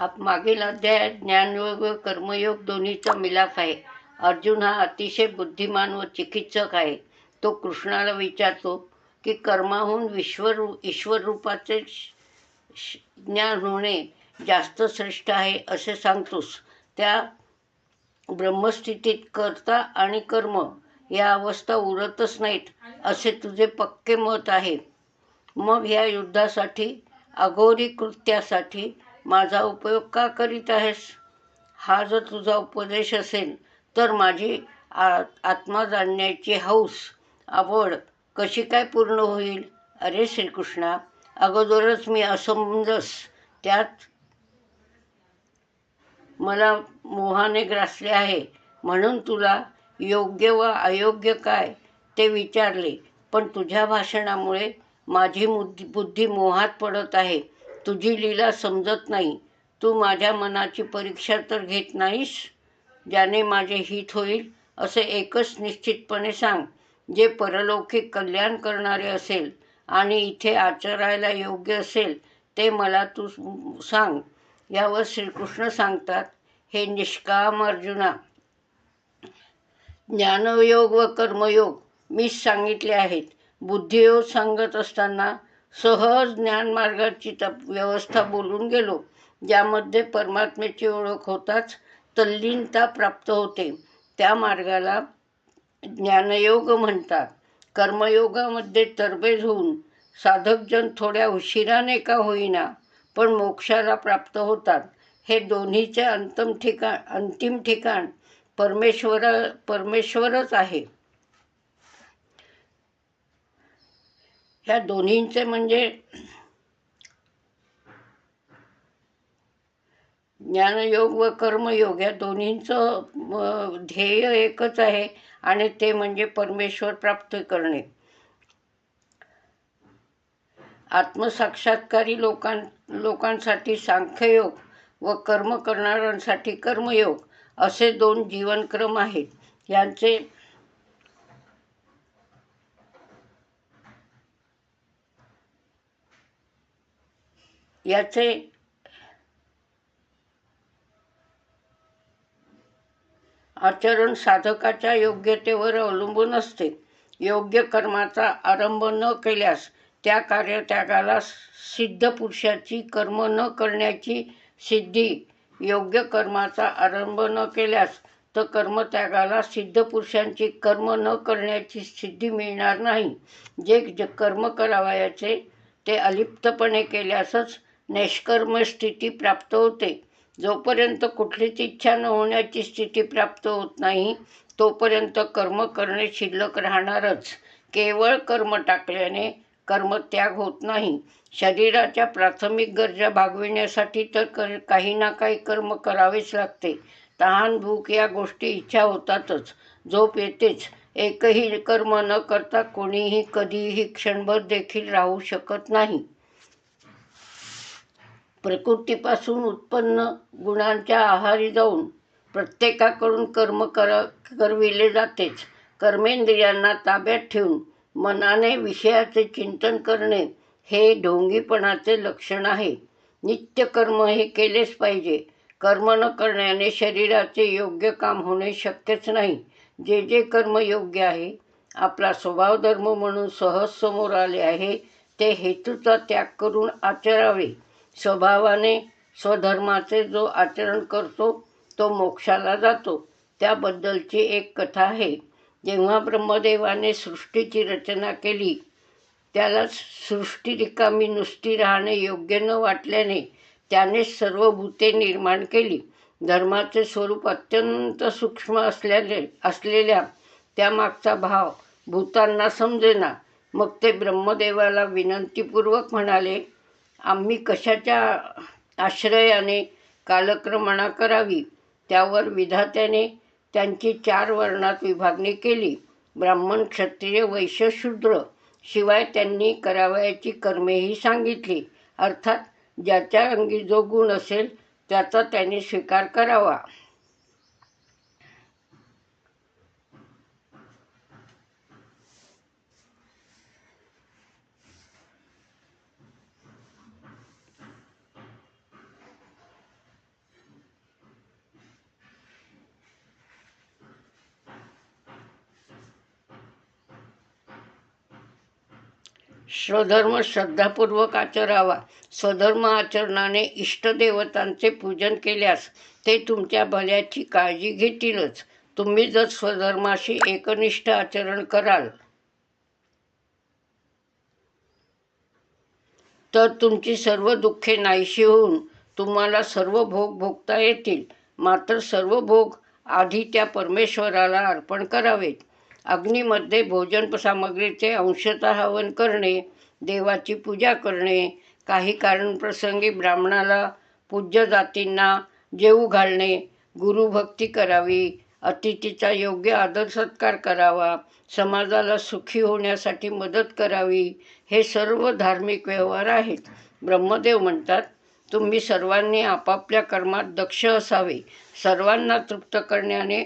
आप मागील अध्यायात ज्ञानयोग व कर्मयोग दोन्हीचा मिलाफ आहे. अर्जुन हा अतिशय बुद्धिमान व चिकित्सक आहे. तो कृष्णाला विचारतो की कर्माहून विश्वर ईश्वर रूपाचे ज्ञान होणे जास्त श्रेष्ठ आहे असे सांगतोस. त्या ब्रह्मस्थितीत कर्ता आणि कर्म या अवस्था उरतच नाहीत असे तुझे पक्के मत आहे. मग ह्या युद्धासाठी अघोरी कृत्यासाठी माझा उपयोग का करीत आहेस? हा जर तुझा उपदेश असेल तर माझी आ आत्मा जाणण्याची हौस आवड कशी काय पूर्ण होईल? अरे श्रीकृष्णा अगोदरच मी असमंजस. त्यात मला मोहाने ग्रासले आहे. म्हणून तुला योग्य व अयोग्य काय ते विचारले. पण तुझ्या भाषणामुळे माझी मुद्दी बुद्धी मोहात पडत आहे. तुझी लीला समजत नाही. तू माझ्या मनाची परीक्षा तर घेत नाहीस? ज्याने माझे हित होईल असे एकच निश्चितपणे सांग. जे परलौकिक कल्याण करणारे असेल आणि इथे आचरायला योग्य असेल ते मला तू सांग. यावर श्रीकृष्ण सांगतात हे निष्काम अर्जुना ज्ञानयोग व कर्मयोग मीच सांगितले आहेत. बुद्धियोग सांगत असताना सहज ज्ञानमार्गाची तप व्यवस्था बोलून गेलो. ज्यामध्ये परमात्म्याची ओळख होताच तल्लीनता प्राप्त होते. त्या मार्गाला ज्ञानयोग म्हणतात. कर्मयोगामध्ये तरबेज होऊन साधकजन थोड्या उशिराने का होईना पण मोक्षाला प्राप्त होतात. हे दोन्हीचे अंतम ठिकाण अंतिम ठिकाण परमेश्वर परमेश्वरच आहे. ह्या दोन्हींचे म्हणजे ज्ञानयोग व कर्मयोग या दोन्हींचं ध्येय एकच आहे आणि ते म्हणजे परमेश्वर प्राप्त करणे. आत्मसाक्षात्कारी लोकां लोकांसाठी सांख्ययोग व कर्म करणाऱ्यांसाठी कर्मयोग असे दोन जीवनक्रम आहेत. यांचे याचे आचरण साधकाच्या योग्यतेवर अवलंबून असते. योग्य कर्माचा आरंभ न केल्यास त्या कार्यत्यागाला सिद्ध पुरुषाची कर्म न करण्याची सिद्धी योग्य कर्माचा आरंभ न केल्यास तर कर्मत्यागाला सिद्ध पुरुषांची कर्म न करण्याची सिद्धी मिळणार नाही. जे ज कर्म करावयाचे ते अलिप्तपणे केल्यासच निष्कर्म स्थिती प्राप्त होते. जोपर्यंत कुठलीच इच्छा न होण्याची स्थिती प्राप्त होत नाही तोपर्यंत कर्म करणे शिल्लक राहणारच. केवळ कर्म टाकल्याने कर्मत्याग होत नाही. शरीराच्या प्राथमिक गरजा भागविण्यासाठी तर कर काही ना काही कर्म करावेच लागते. तहान भूक या गोष्टी इच्छा होतातच. झोप येतेच. एकही कर्म न करता कोणीही कधीही क्षणभर देखील राहू शकत नाही. प्रकृतीपासून उत्पन्न गुणांच्या आहारी जाऊन प्रत्येकाकडून कर्म कर करविले जातेच. कर्मेंद्रियांना ताब्यात ठेवून मनाने विषयाचे चिंतन करणे हे ढोंगीपणाचे लक्षण आहे. नित्यकर्म हे केलेच पाहिजे. कर्म न करण्याने शरीराचे योग्य काम होणे शक्यच नाही. जे जे कर्म योग्य आहे आपला स्वभाव धर्म म्हणून सहज समोर आले आहे ते हेतूचा त्याग करून आचरावे. स्वभावाने स्वधर्माचे जो आचरण करतो तो मोक्षाला जातो. त्याबद्दलची एक कथा आहे. जेव्हा ब्रह्मदेवाने सृष्टीची रचना केली त्याला सृष्टी रिकामी नुसती राहणे योग्य न वाटल्याने त्याने सर्व भूते निर्माण केली. धर्माचे स्वरूप अत्यंत सूक्ष्म असल्याने असलेल्या त्यामागचा भाव भूतांना समजेना. मग ते ब्रह्मदेवाला विनंतीपूर्वक म्हणाले आम्ही कशाच्या आश्रयाने कालक्रमणा करावी? त्यावर विधात्याने त्यांची चार वर्णात विभागणी केली. ब्राह्मण क्षत्रिय वैश्य शूद्र शिवाय त्यांनी करावयाची कर्मेही सांगितली. अर्थात ज्याच्या अंगी जो गुण असेल त्याचा त्याने स्वीकार करावा. स्वधर्म श्रद्धापूर्वक आचरावा. स्वधर्म आचरणाने इष्टदेवतांचे पूजन केल्यास ते तुमच्या भल्याची काळजी घेतीलच. तुम्ही जर स्वधर्माशी एकनिष्ठ आचरण कराल तर तुमची सर्व दुःखे नाहीशी होऊन तुम्हाला सर्व भोग भोगता येतील. मात्र सर्व भोग आधी त्या परमेश्वराला अर्पण करावेत. अग्नीमध्ये भोजन सामग्रीचे अंशतः हवन करणे देवाची पूजा करणे काही कारणप्रसंगी ब्राह्मणाला पूज्य जातींना जेवू घालणे गुरुभक्ती करावी अतिथीचा योग्य आदर सत्कार करावा समाजाला सुखी होण्यासाठी मदत करावी हे सर्व धार्मिक व्यवहार आहेत. ब्रह्मदेव म्हणतात तुम्ही सर्वांनी आपापल्या कर्मात दक्ष असावे. सर्वांना तृप्त करण्याने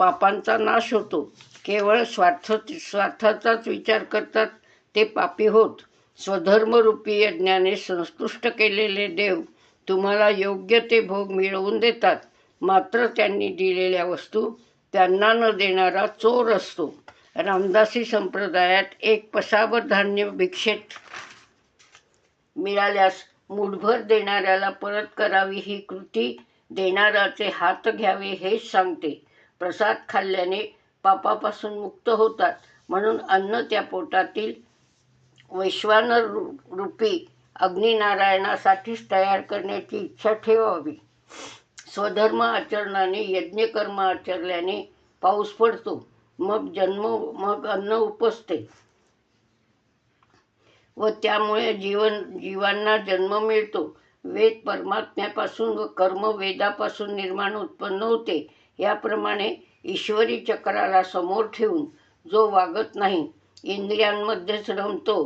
पापांचा नाश होतो. केवळ स्वार्थ स्वार्थाचाच विचार करतात ते पापी होत. स्वधर्मरूपी यज्ञाने संतुष्ट केलेले देव तुम्हाला योग्य ते भोग मिळवून देतात. मात्र त्यांनी दिलेल्या वस्तू त्यांना न देणारा चोर असतो. रामदासी संप्रदायात एक पसावर धान्य भिक्षेत मिळाल्यास मुठभर देणाऱ्याला परत करावी ही कृती देणाऱ्याचे हात घ्यावे हेच सांगते. प्रसाद खाल्ल्याने पापापासून मुक्त होतात. म्हणून अन्न त्या पोटातील वैश्वानर रूपी अग्निनारायणासाठीच तयार करण्याची इच्छा ठेवावी. स्वधर्म आचरणाने यज्ञकर्म आचरल्याने पाऊस पडतो मग जन्म मग अन्न उपसते. व त्यामुळे जीवन जीवांना जन्म मिळतो. वेद परमात्म्यापासून व कर्म वेदापासून निर्माण उत्पन्न होते. याप्रमाणे ईश्वरी चक्राला समोर ठेवून जो वागत नाही इंद्रियांमध्येच रमतो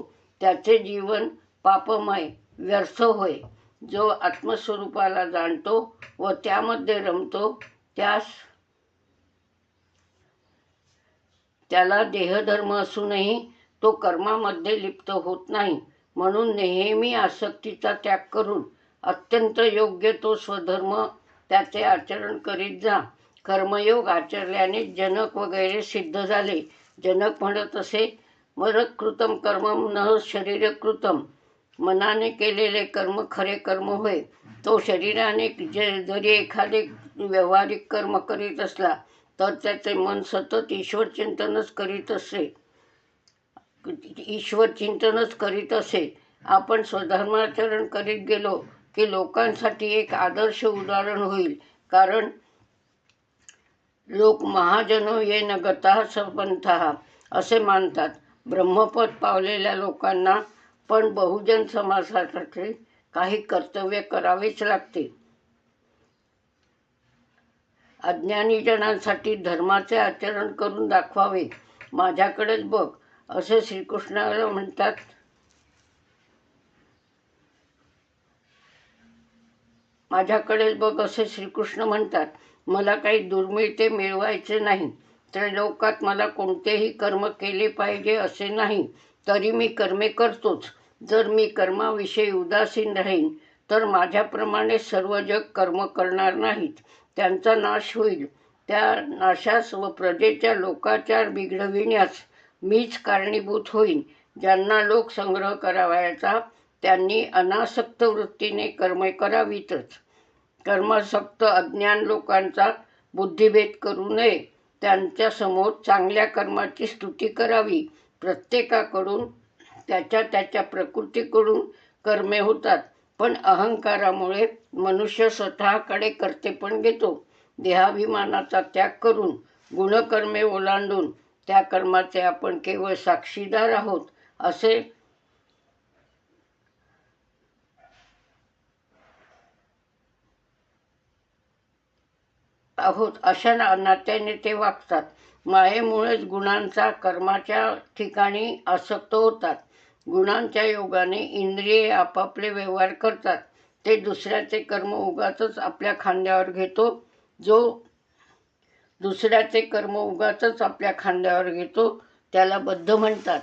त्याचे जीवन पापमय व्यर्थ होय. जो आत्मस्वरूपाला जाणतो व त्यामध्ये रमतो त्यास त्याला देहधर्म असूनही तो कर्मामध्ये लिप्त होत नाही. म्हणून नेहमी आसक्तीचा त्याग करून अत्यंत योग्य तो स्वधर्म त्याचे आचरण करीत जा. कर्मयोग आचरल्याने जनक वगैरे सिद्ध झाले. जनक म्हणत असे मरकृतम कर्म न शरीरकृतम मनाने केलेले कर्म खरे कर्म होय. तो शरीराने जे जरी एखादे व्यावहारिक कर्म करीत असला तर त्याचे मन सतत ईश्वर चिंतनच करीत असे. ईश्वर चिंतनच करीत असे. आपण स्वधर्माचरण करीत गेलो की लोकांसाठी एक आदर्श उदाहरण होईल. कारण लोक महाजनो ये न गता संपंथ असे मानतात. ब्रह्मपद पावलेल्या लोकांना पण बहुजन समाजासाठी काही कर्तव्य करावेच लागते. अज्ञानीजनांसाठी धर्माचे आचरण करून दाखवावे. माझ्याकडेच बघ असे श्रीकृष्णाला म्हणतात. माझ्याकडेच बघ असे श्रीकृष्ण म्हणतात. मला काही दुर्मिळ ते मिळवायचे नाही. त्रैलोकात मला कोणतेही कर्म केले पाहिजे असे नाही तरी मी कर्मे करतोच. जर मी कर्माविषयी उदासीन राहीन तर माझ्याप्रमाणे सर्व जग कर्म करणार नाहीत. त्यांचा नाश होईल. त्या नाशास व प्रजेच्या लोकाचार बिघडविण्यास मीच कारणीभूत होईन. ज्यांना लोक संग्रह करावायचा त्यांनी अनासक्त वृत्तीने कर्मे करावीतच. कर्मासक्त अज्ञान लोकांचा बुद्धिभेद करू नये. त्यांच्यासमोर चांगल्या कर्माची स्तुती करावी. प्रत्येकाकडून त्याच्या त्याच्या प्रकृतीकडून कर्मे होतात पण अहंकारामुळे मनुष्य स्वतःकडे कर्तेपण घेतो. देहाभिमानाचा त्याग करून गुणकर्मे ओलांडून त्या कर्माचे आपण केवळ साक्षीदार आहोत असे आहोत अशा ना नात्याने ते वागतात. मायेमुळेच गुणांचा कर्माच्या ठिकाणी आसक्त होतात. गुणांच्या योगाने इंद्रिये आपापले व्यवहार करतात. ते दुसऱ्याचे कर्म उगाच आपल्या खांद्यावर घेतो जो दुसऱ्याचे कर्म उगाच आपल्या खांद्यावर घेतो त्याला बद्ध म्हणतात.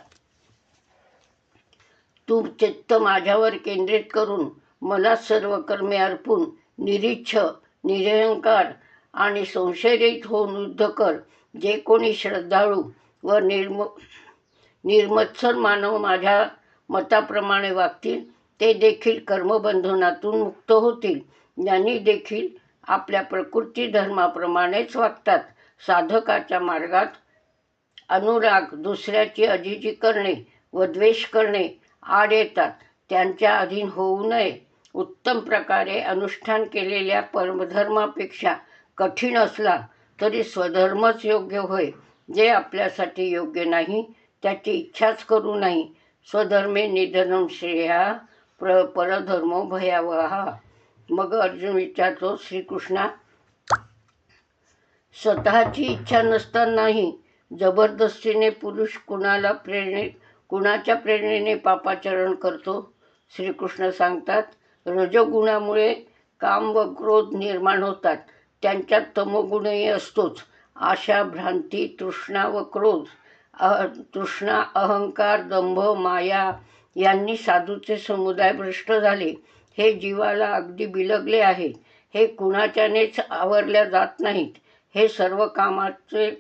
तू चित्त माझ्यावर केंद्रित करून मला सर्व कर्मे अर्पून निरीच्छ निरहंकार आणि संशयरहित होऊन युद्ध कर जे कोणी श्रद्धाळू व निर्म निर्मत्सर मानव माझ्या मताप्रमाणे वागतील ते देखील कर्मबंधनातून मुक्त होतील. ज्ञानी देखील आपल्या प्रकृती धर्माप्रमाणेच वागतात साधकाच्या मार्गात अनुराग दुसऱ्याची अजिजी करणे व द्वेष करणे आड येतात त्यांच्या अधीन होऊ नये. उत्तम प्रकारे अनुष्ठान केलेल्या परमधर्मापेक्षा कठीण असला तरी स्वधर्मच योग्य होय. जे आपल्यासाठी योग्य नाही त्याची इच्छाच करू नाही स्वधर्मे निधनम श्रेया प्र परधर्मो भयावहा. मग अर्जुन विचारतो श्रीकृष्णा स्वतःची इच्छा नसतानाही जबरदस्तीने पुरुष कुणाला प्रेरणे कुणाच्या प्रेरणेने पापाचरण करतो? श्रीकृष्ण सांगतात रजोगुणामुळे काम व क्रोध निर्माण होतात. त्यांच्यात तमोगुणही असतोच. आशा भ्रांती तृष्णा व क्रोध अह तृष्णा अहंकार दंभ माया यांनी साधूचे समुदाय भ्रष्ट झाले. हे जीवाला अगदी बिलगले आहे. हे कुणाच्यानेच आवरल्या जात नाहीत. हे सर्व कामाचे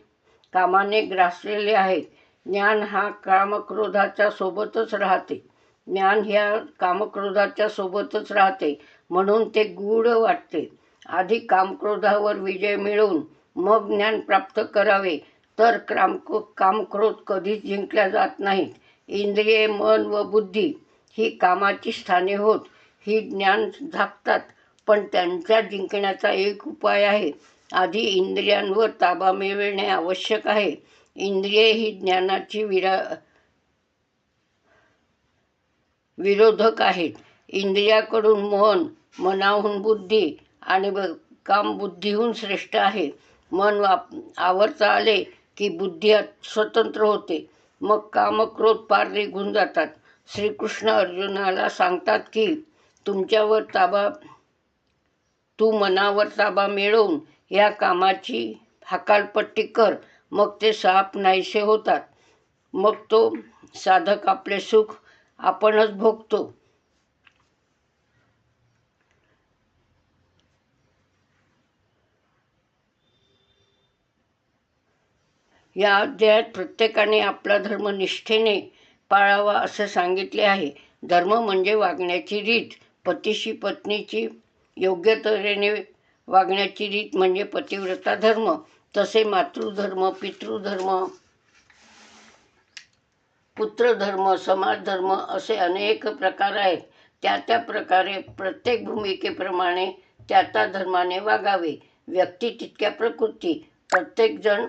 कामाने ग्रासलेले आहेत. ज्ञान हा कामक्रोधाच्या सोबतच राहते. ज्ञान ह्या कामक्रोधाच्या सोबतच राहते. म्हणून ते गूढ वाटते. आधी कामक्रोधावर विजय मिळवून मग ज्ञान प्राप्त करावे. तर क्राम कामक्रोध कधीच जिंकल्या जात नाहीत. इंद्रिये मन व बुद्धी ही कामाची स्थाने होत ही ज्ञान झाकतात. पण त्यांचा जिंकण्याचा एक उपाय आहे. आधी इंद्रियांवर ताबा मिळविणे आवश्यक आहे. इंद्रिये ही ज्ञानाची विरा विरोधक आहेत. इंद्रियाकडून मन मनाहून बुद्धी आणि ब- काम बुद्धीहून श्रेष्ठ आहे. मन वाप आवरता आले की बुद्धी स्वतंत्र होते. मग कामक्रोध पार निघून जातात. श्रीकृष्ण अर्जुनाला सांगतात की तुमच्यावर ताबा तू मनावर ताबा मिळवून या कामाची हकालपट्टी कर. मग ते साप नाहीसे होतात. मग तो साधक आपले सुख आपणच भोगतो. या अध्यायात प्रत्येकाने आपला धर्म निष्ठेने पाळावा असं सांगितले आहे. धर्म म्हणजे वागण्याची रीत. पतीशी पत्नीची योग्य तऱ्हेने वागण्याची रीत म्हणजे पतिव्रता धर्म. तसे मातृधर्म पितृधर्म पुत्रधर्म समाजधर्म असे अनेक प्रकार आहेत. त्या त्या प्रकारे प्रत्येक भूमिकेप्रमाणे त्या त्या धर्माने वागावे. व्यक्ती तितक्या प्रकृती. प्रत्येकजण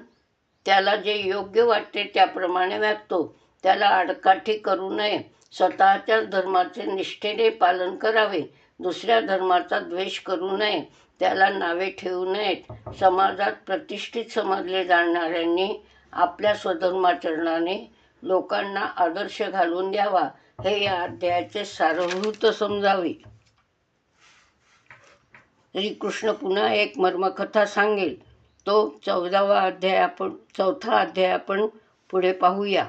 त्याला जे योग्य वाटते त्याप्रमाणे वागतो त्याला आडकाठी करू नये. स्वतःच्याच धर्माचे निष्ठेने पालन करावे. दुसऱ्या धर्माचा द्वेष करू नये. त्याला नावे ठेवू नयेत. समाजात प्रतिष्ठित समजले जाणाऱ्यांनी आपल्या स्वधर्माचरणाने लोकांना आदर्श घालून द्यावा. हे या अध्यायाचे सारभूत समजावे. श्रीकृष्ण पुन्हा एक मर्मकथा सांगेल. तो चौदावा अध्याय आपण चौथा अध्याय आपण पुढे पाहूया.